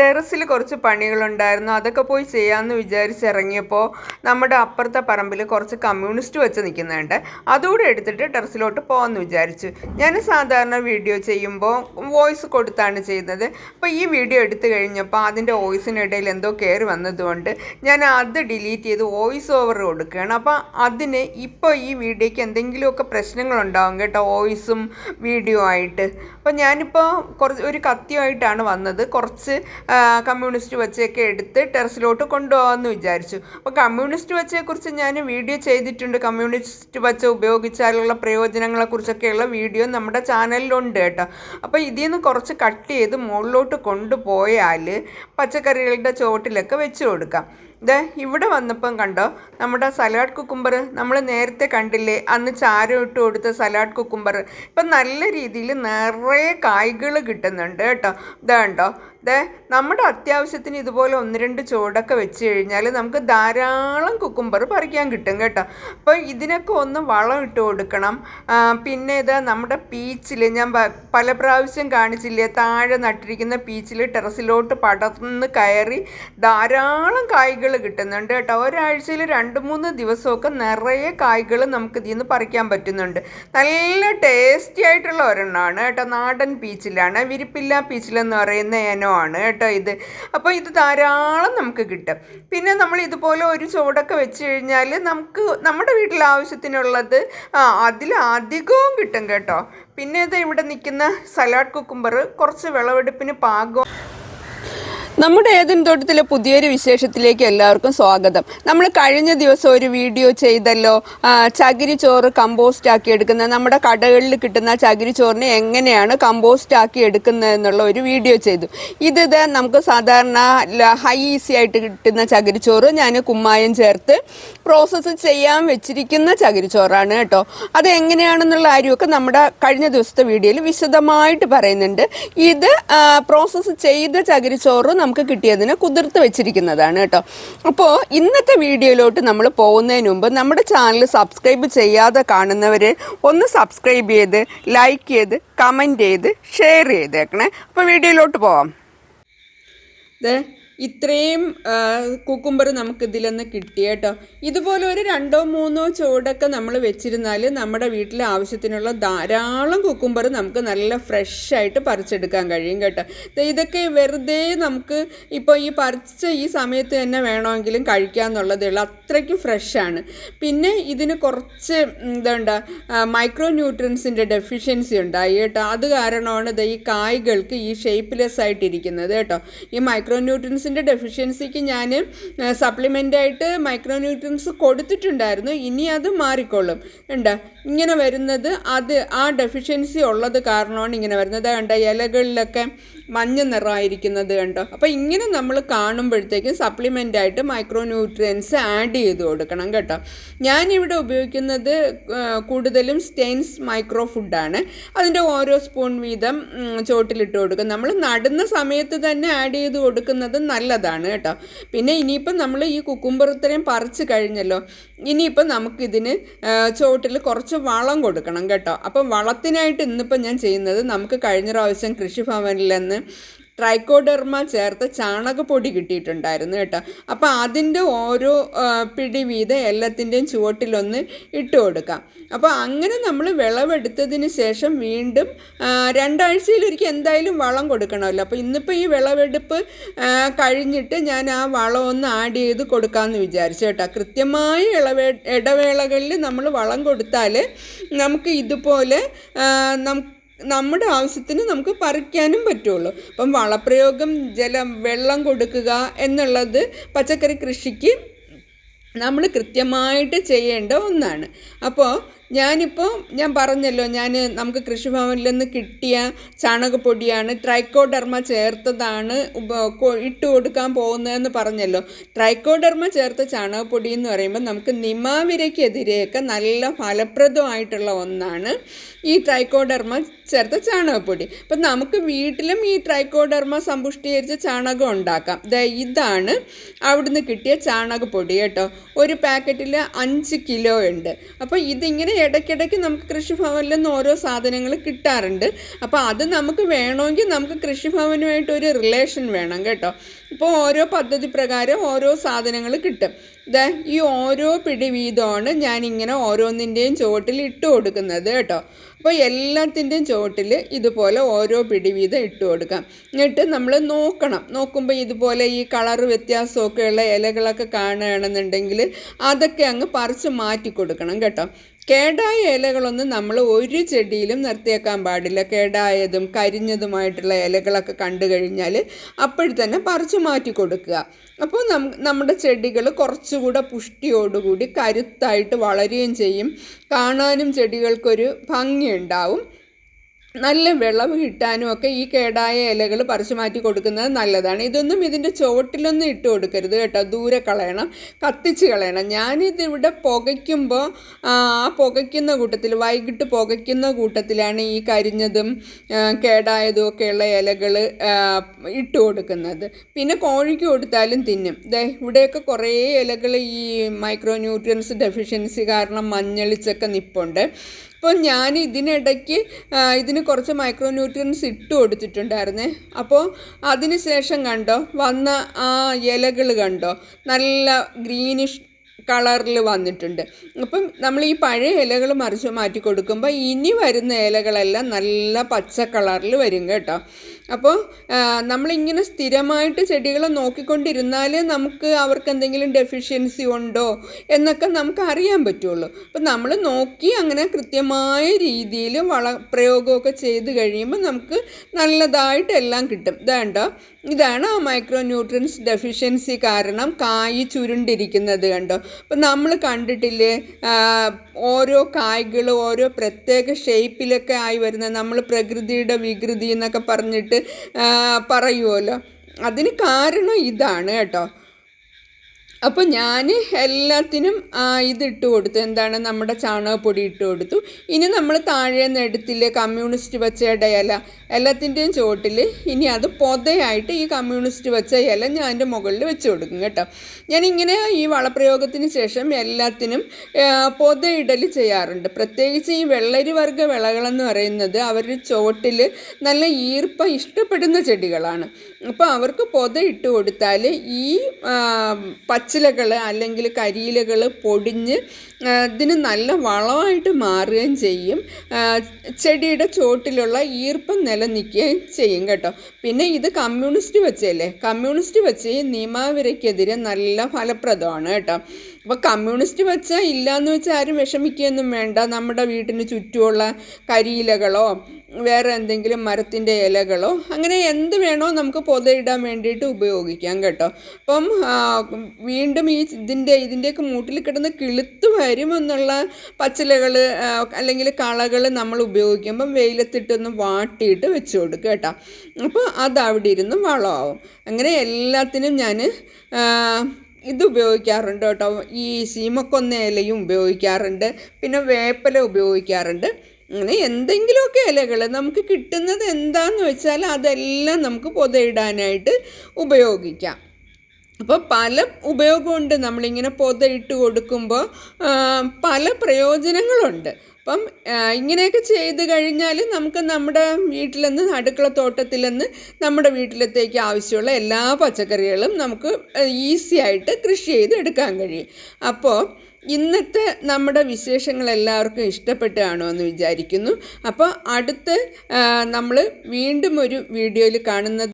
ടെറസിൽ കുറച്ച് പണികളുണ്ടായിരുന്നു. അതൊക്കെ പോയി ചെയ്യാമെന്ന് വിചാരിച്ചിറങ്ങിയപ്പോൾ നമ്മുടെ അപ്പുറത്തെ പറമ്പിൽ കുറച്ച് കമ്മ്യൂണിസ്റ്റ് വെച്ച് നിൽക്കുന്നുണ്ട്. അതുകൂടെ എടുത്തിട്ട് ടെറസിലോട്ട് പോകാമെന്ന് വിചാരിച്ചു. ഞാൻ സാധാരണ വീഡിയോ ചെയ്യുമ്പോൾ വോയിസ് കൊടുത്താണ് ചെയ്യുന്നത്. അപ്പോൾ ഈ വീഡിയോ എടുത്തു കഴിഞ്ഞപ്പോൾ അതിന്റെ വോയിസിനിടയിൽ എന്തോ കയറി വന്നതുകൊണ്ട് ഞാൻ അത് ഡിലീറ്റ് ചെയ്ത് വോയിസ് ഓവർ കൊടുക്കുകയാണ്. അപ്പോൾ അതിന് ഇപ്പോൾ ഈ വീഡിയോയ്ക്ക് എന്തെങ്കിലുമൊക്കെ പ്രശ്നങ്ങളുണ്ടാവും കേട്ടോ വോയിസും വീഡിയോ ആയിട്ട്. അപ്പോൾ ഞാനിപ്പോൾ കുറച്ച് ഒരു കത്തിയായിട്ടാണ് വന്നത്. കുറച്ച് കമ്മ്യൂണിസ്റ്റ് വച്ചയൊക്കെ എടുത്ത് ടെറസിലോട്ട് കൊണ്ടുപോകാമെന്ന് വിചാരിച്ചു. അപ്പോൾ കമ്മ്യൂണിസ്റ്റ് വച്ചയെക്കുറിച്ച് ഞാൻ വീഡിയോ ചെയ്തിട്ടുണ്ട്. കമ്മ്യൂണിസ്റ്റ് വച്ച ഉപയോഗിച്ചാലുള്ള പ്രയോജനങ്ങളെക്കുറിച്ചൊക്കെയുള്ള വീഡിയോ നമ്മുടെ ചാനലിലുണ്ട് കേട്ടോ. അപ്പോൾ ഇതിൽ നിന്ന് കുറച്ച് കട്ട് ചെയ്ത് മുകളിലോട്ട് കൊണ്ടുപോയാൽ പച്ചക്കറികളുടെ ചുവട്ടിലൊക്കെ വെച്ച് കൊടുക്കാം. ദേ ഇവിടെ വന്നപ്പം കണ്ടോ നമ്മുടെ സലാഡ് കുക്കുംബർ നമ്മൾ നേരത്തെ കണ്ടില്ലേ അന്ന് ചാരം ഇട്ട് കൊടുത്ത സലാഡ് കുക്കുംബർ ഇപ്പം നല്ല രീതിയിൽ നിറയെ കായ്കൾ കിട്ടുന്നുണ്ട് കേട്ടോ. ഇതാ കണ്ടോ ദേ നമ്മുടെ അത്യാവശ്യത്തിന് ഇതുപോലെ ഒന്ന് രണ്ട് ചുവടൊക്കെ വെച്ച് കഴിഞ്ഞാൽ നമുക്ക് ധാരാളം കുക്കുംബർ പറിക്കാൻ കിട്ടും കേട്ടോ. അപ്പോൾ ഇതിനൊക്കെ ഒന്ന് വളം ഇട്ട് കൊടുക്കണം. പിന്നെ ഇത് നമ്മുടെ പീച്ചിൽ ഞാൻ പല പ്രാവശ്യം കാണിച്ചില്ലേ താഴെ നട്ടിരിക്കുന്ന പീച്ചിൽ ടെറസിലോട്ട് പടർന്ന് കയറി ധാരാളം കായ്കൾ കിട്ടുന്നുണ്ട് കേട്ടോ. ഒരാഴ്ചയിൽ രണ്ട് മൂന്ന് ദിവസമൊക്കെ നിറയെ കായ്കൾ നമുക്ക് ഇതിൽ നിന്ന് പറിക്കാൻ പറ്റുന്നുണ്ട്. നല്ല ടേസ്റ്റി ആയിട്ടുള്ള ഒരെണ്ണമാണ് കേട്ടോ. നാടൻ പീച്ചിലാണ്. വിരിപ്പില്ല പീച്ചിലെന്ന് പറയുന്ന ഇനമാണ് കേട്ടോ ഇത്. അപ്പോൾ ഇത് ധാരാളം നമുക്ക് കിട്ടും. പിന്നെ നമ്മൾ ഇതുപോലെ ഒരു ചുവടൊക്കെ വെച്ച് കഴിഞ്ഞാൽ നമുക്ക് നമ്മുടെ വീട്ടിൽ ആവശ്യത്തിനുള്ളത് അതിൽ അതിലധികവും കിട്ടും കേട്ടോ. പിന്നെ ഇത് ഇവിടെ നിൽക്കുന്ന സലാഡ് കുക്കുംബർ കുറച്ച് വിളവെടുപ്പിന് പാകം നമ്മുടെ ഏതൻ തോട്ടത്തിലെ പുതിയൊരു വിശേഷത്തിലേക്ക് എല്ലാവർക്കും സ്വാഗതം. നമ്മൾ കഴിഞ്ഞ ദിവസം ഒരു വീഡിയോ ചെയ്തല്ലോ ചകിരി ചോറ് കമ്പോസ്റ്റ് ആക്കി എടുക്കുന്ന നമ്മുടെ കടകളിൽ കിട്ടുന്ന ചകിരി ചോറിനെ എങ്ങനെയാണ് കമ്പോസ്റ്റ് ആക്കി എടുക്കുന്നത് എന്നുള്ള ഒരു വീഡിയോ ചെയ്തു. ഇത് നമുക്ക് സാധാരണ ഹൈ ഈസി ആയിട്ട് കിട്ടുന്ന ചകിരി ചോറ്. ഞാൻ കുമ്മായം ചേർത്ത് പ്രോസസ്സ് ചെയ്യാൻ വെച്ചിരിക്കുന്ന ചകിരി ചോറാണ് കേട്ടോ. അത് എങ്ങനെയാണെന്നുള്ള കാര്യമൊക്കെ നമ്മുടെ കഴിഞ്ഞ ദിവസത്തെ വീഡിയോയിൽ വിശദമായിട്ട് പറയുന്നുണ്ട്. ഇത് പ്രോസസ്സ് ചെയ്ത ചകിരിച്ചോറ് നമുക്ക് കിട്ടിയതിനെ കുതിർത്ത് വെച്ചിരിക്കുന്നതാണ് കേട്ടോ. അപ്പോൾ ഇന്നത്തെ വീഡിയോയിലോട്ട് നമ്മൾ പോകുന്നതിന് മുമ്പ് നമ്മുടെ ചാനൽ സബ്സ്ക്രൈബ് ചെയ്യാതെ കാണുന്നവർ ഒന്ന് സബ്സ്ക്രൈബ് ചെയ്ത് ലൈക്ക് ചെയ്ത് കമന്റ് ചെയ്ത് ഷെയർ ചെയ്തേക്കണേ. അപ്പോൾ വീഡിയോയിലോട്ട് പോവാം. ദേ ഇത്രയും കുക്കുംബർ നമുക്ക് ഇതിൽ നിന്ന് കിട്ടി കേട്ടോ ഇതുപോലെ ഒരു രണ്ടോ മൂന്നോ ചുവടൊക്കെ നമ്മൾ വെച്ചിരുന്നാൽ നമ്മുടെ വീട്ടിലെ ആവശ്യത്തിനുള്ള ധാരാളം കുക്കുംബർ നമുക്ക് നല്ല ഫ്രഷ് ആയിട്ട് പറിച്ചെടുക്കാൻ കഴിയും കേട്ടോ. ഇതൊക്കെ വെറുതെ നമുക്ക് ഇപ്പോൾ ഈ പറിച്ച ഈ സമയത്ത് തന്നെ വേണമെങ്കിലും കഴിക്കാമെന്നുള്ളതേ ഉള്ളൂ അത്രയ്ക്ക് ഫ്രഷാണ്. പിന്നെ ഇതിന് കുറച്ച് എന്താണ്ട മൈക്രോ ന്യൂട്രിയൻസിന്റെ ഡെഫിഷ്യൻസി ഉണ്ടായി കേട്ടോ. അത് കാരണമാണ് ഇത് ഈ കായ്കൾക്ക് ഈ ഷേപ്പ്ലെസ് ആയിട്ടിരിക്കുന്നത് കേട്ടോ. ഈ മൈക്രോ ന്യൂട്രിയൻസിന്റെ ഡെഫിഷ്യൻസിക്ക് ഞാൻ സപ്ലിമെന്റായിട്ട് മൈക്രോ ന്യൂട്രിയൻസ് കൊടുത്തിട്ടുണ്ടായിരുന്നു. ഇനി അത് മാറിക്കൊള്ളും. ഉണ്ട് ഇങ്ങനെ വരുന്നത് അത് ആ ഡെഫിഷ്യൻസി ഉള്ളത് കാരണമാണ് ഇങ്ങനെ വരുന്നത്. കണ്ട? ഇലകളിലൊക്കെ മഞ്ഞ നിറമായിരിക്കുന്നത് കണ്ടോ? അപ്പോൾ ഇങ്ങനെ നമ്മൾ കാണുമ്പോഴത്തേക്കും സപ്ലിമെന്റ് ആയിട്ട് മൈക്രോ ന്യൂട്രിയൻസ് ആഡ് ചെയ്ത് കൊടുക്കണം കേട്ടോ. ഞാനിവിടെ ഉപയോഗിക്കുന്നത് കൂടുതലും സ്റ്റെയിൻസ് മൈക്രോ ഫുഡാണ് അതിന്റെ ഓരോ സ്പൂൺ വീതം ചോട്ടിലിട്ട് കൊടുക്കും. നമ്മൾ നടുന്ന സമയത്ത് തന്നെ ആഡ് ചെയ്ത് കൊടുക്കുന്നത് നല്ലതാണ് കേട്ടോ. പിന്നെ ഇനിയിപ്പം നമ്മൾ ഈ കുക്കുംബർ ഇത്രയും പറിച്ച് കഴിഞ്ഞല്ലോ. ഇനിയിപ്പം നമുക്കിതിന് ചോട്ടിൽ കുറച്ച് വളം കൊടുക്കണം കേട്ടോ. അപ്പം വളത്തിനായിട്ട് ഇന്നിപ്പം ഞാൻ ചെയ്യുന്നത് നമുക്ക് കഴിഞ്ഞ പ്രാവശ്യം കൃഷിഭവനിൽ നിന്ന് ട്രൈക്കോഡെർമ ചേർത്ത് ചാണകപ്പൊടി കിട്ടിയിട്ടുണ്ടായിരുന്നു കേട്ടോ. അപ്പോൾ അതിന്റെ ഓരോ പിടി വീതം എല്ലാത്തിന്റെയും ചുവട്ടിലൊന്ന് ഇട്ട് കൊടുക്കാം. അപ്പോൾ അങ്ങനെ നമ്മൾ വിളവെടുത്തതിന് ശേഷം വീണ്ടും രണ്ടാഴ്ചയിലൊരിക്കൽ എന്തായാലും വളം കൊടുക്കണമല്ലോ. അപ്പോൾ ഇന്നിപ്പോൾ ഈ വിളവെടുപ്പ് കഴിഞ്ഞിട്ട് ഞാൻ ആ വളം ഒന്ന് ആഡ് ചെയ്ത് കൊടുക്കാമെന്ന് വിചാരിച്ചു കേട്ടോ. കൃത്യമായ ഇളവേ ഇടവേളകളിൽ നമ്മൾ വളം കൊടുത്താൽ നമുക്ക് ഇതുപോലെ നമുക്ക് നമ്മുടെ ആവശ്യത്തിന് നമുക്ക് പറിക്കാനും പറ്റുള്ളൂ. അപ്പം വളപ്രയോഗം ജലം വെള്ളം കൊടുക്കുക എന്നുള്ളത് പച്ചക്കറി കൃഷിക്ക് നമ്മൾ കൃത്യമായിട്ട് ചെയ്യേണ്ട ഒന്നാണ്. അപ്പോൾ ഞാനിപ്പോൾ ഞാൻ പറഞ്ഞല്ലോ ഞാൻ നമുക്ക് കൃഷിഭവനിൽ നിന്ന് കിട്ടിയ ചാണകപ്പൊടിയാണ് ട്രൈക്കോഡർമ ചേർത്തതാണ് ഇട്ട് കൊടുക്കാൻ പോകുന്നതെന്ന് പറഞ്ഞല്ലോ. ട്രൈക്കോഡർമ ചേർത്ത ചാണകപ്പൊടി എന്ന് പറയുമ്പോൾ നമുക്ക് നിമാവിരയ്ക്കെതിരെയൊക്കെ നല്ല ഫലപ്രദമായിട്ടുള്ള ഒന്നാണ് ഈ ട്രൈക്കോഡർമ ചേർത്ത ചാണകപ്പൊടി. അപ്പം നമുക്ക് വീട്ടിലും ഈ ട്രൈക്കോഡർമ സമ്പുഷ്ടീകരിച്ച ചാണകം ഉണ്ടാക്കാം. ഇതാണ് അവിടുന്ന് കിട്ടിയ ചാണകപ്പൊടി കേട്ടോ. ഒരു പാക്കറ്റിൽ അഞ്ച് കിലോ ഉണ്ട്. അപ്പോൾ ഇതിങ്ങനെ ഇടയ്ക്കിടയ്ക്ക് നമുക്ക് കൃഷിഭവനിൽ നിന്ന് ഓരോ സാധനങ്ങൾ കിട്ടാറുണ്ട്. അപ്പോൾ അത് നമുക്ക് വേണമെങ്കിൽ നമുക്ക് കൃഷിഭവനുമായിട്ട് ഒരു റിലേഷൻ വേണം കേട്ടോ. ഇപ്പോൾ ഓരോ പദ്ധതി പ്രകാരം ഓരോ സാധനങ്ങൾ കിട്ടും. ദേ ഈ ഓരോ പിടി വീതമാണ് ഞാനിങ്ങനെ ഓരോന്നിന്റെയും ചുവട്ടിൽ ഇട്ട് കൊടുക്കുന്നത് കേട്ടോ. അപ്പോൾ എല്ലാത്തിന്റെയും ചുവട്ടിൽ ഇതുപോലെ ഓരോ പിടി വീതം ഇട്ട് കൊടുക്കാം. എന്നിട്ട് നമ്മൾ നോക്കണം. നോക്കുമ്പോൾ ഇതുപോലെ ഈ കളർ വ്യത്യാസമൊക്കെയുള്ള ഇലകളൊക്കെ കാണുകയാണെന്നുണ്ടെങ്കിൽ അതൊക്കെ അങ്ങ് പറിച്ച് മാറ്റി കൊടുക്കണം കേട്ടോ. കേടായ ഇലകളൊന്നും നമ്മൾ ഒരു ചെടിയിലും നിർത്തിയേക്കാൻ പാടില്ല. കേടായതും കരിഞ്ഞതുമായിട്ടുള്ള ഇലകളൊക്കെ കണ്ടു കഴിഞ്ഞാൽ അപ്പോഴത്തന്നെ പറിച്ചു മാറ്റി കൊടുക്കുക. അപ്പോൾ നം നമ്മുടെ ചെടികൾ കുറച്ചുകൂടെ പുഷ്ടിയോടുകൂടി കരുത്തായിട്ട് വളരുകയും ചെയ്യും. കാണാനും ചെടികൾക്കൊരു ഭംഗിയുണ്ടാവും. നല്ല വെള്ളം കിട്ടാനും ഒക്കെ ഈ കേടായ ഇലകൾ പറിച്ചു മാറ്റി കൊടുക്കുന്നത് നല്ലതാണ്. ഇതൊന്നും ഇതിന്റെ ചുവട്ടിലൊന്നും ഇട്ട് കൊടുക്കരുത് കേട്ടോ. ദൂരെ കളയണം കത്തിച്ച് കളയണം. ഞാനിതിവിടെ പുകയ്ക്കുമ്പോൾ ആ പുകയ്ക്കുന്ന കൂട്ടത്തിൽ വൈകിട്ട് പുകയ്ക്കുന്ന കൂട്ടത്തിലാണ് ഈ കരിഞ്ഞതും കേടായതും ഒക്കെയുള്ള ഇലകൾ ഇട്ട് കൊടുക്കുന്നത്. പിന്നെ കോഴിക്ക് കൊടുത്താലും തിന്നും. ദേ ഇവിടെയൊക്കെ കുറേ ഇലകൾ ഈ മൈക്രോ ന്യൂട്രിയൻസ് ഡെഫിഷ്യൻസി കാരണം മഞ്ഞളിച്ചൊക്കെ നിപ്പുണ്ട്. അപ്പോൾ ഞാൻ ഇതിനിടയ്ക്ക് ഇതിന് കുറച്ച് മൈക്രോ ന്യൂട്രിയൻസ് ഇട്ട് കൊടുത്തിട്ടുണ്ടായിരുന്നേ. അപ്പോൾ അതിന് ശേഷം കണ്ടോ വന്ന ആ ഇലകൾ കണ്ടോ നല്ല ഗ്രീനിഷ് കളറിൽ വന്നിട്ടുണ്ട്. അപ്പം നമ്മൾ ഈ പഴയ ഇലകൾ മറിച്ച് മാറ്റി കൊടുക്കുമ്പോൾ ഇനി വരുന്ന ഇലകളെല്ലാം നല്ല പച്ച കളറിൽ വരും കേട്ടോ. അപ്പോൾ നമ്മളിങ്ങനെ സ്ഥിരമായിട്ട് ചെടികളെ നോക്കിക്കൊണ്ടിരുന്നാൽ നമുക്ക് അവർക്ക് എന്തെങ്കിലും ഡെഫിഷ്യൻസി ഉണ്ടോ എന്നൊക്കെ നമുക്ക് അറിയാൻ പറ്റുള്ളൂ. അപ്പം നമ്മൾ നോക്കി അങ്ങനെ കൃത്യമായ രീതിയിൽ വള പ്രയോഗമൊക്കെ ചെയ്ത് കഴിയുമ്പോൾ നമുക്ക് നല്ലതായിട്ട് എല്ലാം കിട്ടും. ഇതാണ്ടോ ഇതാണ് ആ മൈക്രോ ന്യൂട്രിയൻസ് ഡെഫിഷ്യൻസി കാരണം കായ് ചുരുണ്ടിരിക്കുന്നത് കണ്ടോ? അപ്പം നമ്മൾ കണ്ടിട്ടില്ലേ ഓരോ കായ്കൾ ഓരോ പ്രത്യേക ഷേപ്പിലൊക്കെ ആയി വരുന്ന നമ്മൾ പ്രകൃതിയുടെ വികൃതി എന്നൊക്കെ പറഞ്ഞിട്ട് പറയുമല്ലോ അതിന് കാരണം ഇതാണ് കേട്ടോ. അപ്പോൾ ഞാൻ എല്ലാത്തിനും ഇതിട്ട് കൊടുത്തു. എന്താണ്? നമ്മുടെ ചാണകപ്പൊടി ഇട്ട് കൊടുത്തു. ഇനി നമ്മൾ താഴെ നിന്നെടുത്തില്ലേ കമ്മ്യൂണിസ്റ്റ് വെച്ച ഇല എല്ലാത്തിന്റെയും ചുവട്ടിൽ ഇനി അത് പൊതയായിട്ട് ഈ കമ്മ്യൂണിസ്റ്റ് വെച്ച ഇല ഞാൻ എന്റെ മുകളിൽ വെച്ച് കൊടുക്കും കേട്ടോ. ഞാനിങ്ങനെ ഈ വളപ്രയോഗത്തിന് ശേഷം എല്ലാത്തിനും പൊതയിടൽ ചെയ്യാറുണ്ട്. പ്രത്യേകിച്ച് ഈ വെള്ളരി വർഗ വിളകളെന്ന് പറയുന്നത് അവരുടെ ചുവട്ടിൽ നല്ല ഈർപ്പം ഇഷ്ടപ്പെടുന്ന ചെടികളാണ്. അപ്പോൾ അവർക്ക് പൊത ഇട്ട് കൊടുത്താൽ ഈ പച്ചിലകൾ അല്ലെങ്കിൽ കരിയിലകൾ പൊടിഞ്ഞ് ഇതിന് നല്ല വളമായിട്ട് മാറുകയും ചെയ്യും. ചെടിയുടെ ചോട്ടിലുള്ള ഈർപ്പം നിലനിൽക്കുകയും ചെയ്യും കേട്ടോ. പിന്നെ ഇത് കമ്മ്യൂണിസ്റ്റ് വെച്ചല്ലേ കമ്മ്യൂണിസ്റ്റ് വെച്ച് നിയമാവരയ്ക്കെതിരെ നല്ല ഫലപ്രദമാണ് കേട്ടോ. അപ്പോൾ കമ്മ്യൂണിസ്റ്റ് വെച്ചാൽ ഇല്ലയെന്ന് വെച്ചാൽ ആരും വിഷമിക്കുകയൊന്നും വേണ്ട. നമ്മുടെ വീട്ടിന് ചുറ്റുമുള്ള കരിയിലകളോ വേറെ എന്തെങ്കിലും മരത്തിന്റെ ഇലകളോ അങ്ങനെ എന്ത് വേണോ നമുക്ക് പൊതയിടാൻ വേണ്ടിയിട്ട് ഉപയോഗിക്കാം കേട്ടോ. അപ്പം വീണ്ടും ഈ ഇതിന്റെ ഇതിന്റെയൊക്കെ മൂട്ടിൽ കിടന്ന് കിളുത്ത് വരുമെന്നുള്ള പച്ചിലകൾ അല്ലെങ്കിൽ കളകൾ നമ്മൾ ഉപയോഗിക്കുമ്പം വെയിലത്തിട്ടൊന്ന് വാട്ടിയിട്ട് വെച്ച് കൊടുക്കുക കേട്ടോ. അപ്പോൾ അത് അവിടെ ഇരുന്ന് വളമാവും. അങ്ങനെ എല്ലാത്തിനും ഞാൻ ഇത് ഉപയോഗിക്കാറുണ്ട് കേട്ടോ. ഈ സീമക്കൊന്ന ഇലയും ഉപയോഗിക്കാറുണ്ട്. പിന്നെ വേപ്പില ഉപയോഗിക്കാറുണ്ട്. അങ്ങനെ എന്തെങ്കിലുമൊക്കെ ഇലകൾ നമുക്ക് കിട്ടുന്നത് എന്താന്ന് വെച്ചാൽ അതെല്ലാം നമുക്ക് പൊതയിടാനായിട്ട് ഉപയോഗിക്കാം. അപ്പോൾ പല ഉപയോഗമുണ്ട്. നമ്മളിങ്ങനെ പൊതയിട്ട് കൊടുക്കുമ്പോൾ പല പ്രയോജനങ്ങളുണ്ട്. അപ്പം ഇങ്ങനെയൊക്കെ ചെയ്ത് കഴിഞ്ഞാൽ നമുക്ക് നമ്മുടെ വീട്ടിൽ നിന്ന് അടുക്കള തോട്ടത്തിൽ നിന്ന് നമ്മുടെ വീട്ടിലത്തേക്ക് ആവശ്യമുള്ള എല്ലാ പച്ചക്കറികളും നമുക്ക് ഈസി ആയിട്ട് കൃഷി ചെയ്ത് എടുക്കാൻ കഴിയും. അപ്പോൾ ഇന്നത്തെ നമ്മുടെ വിശേഷങ്ങൾ എല്ലാവർക്കും ഇഷ്ടപ്പെട്ട് എന്ന് വിചാരിക്കുന്നു. അപ്പോൾ അടുത്ത് നമ്മൾ വീണ്ടും ഒരു വീഡിയോയിൽ കാണുന്നത്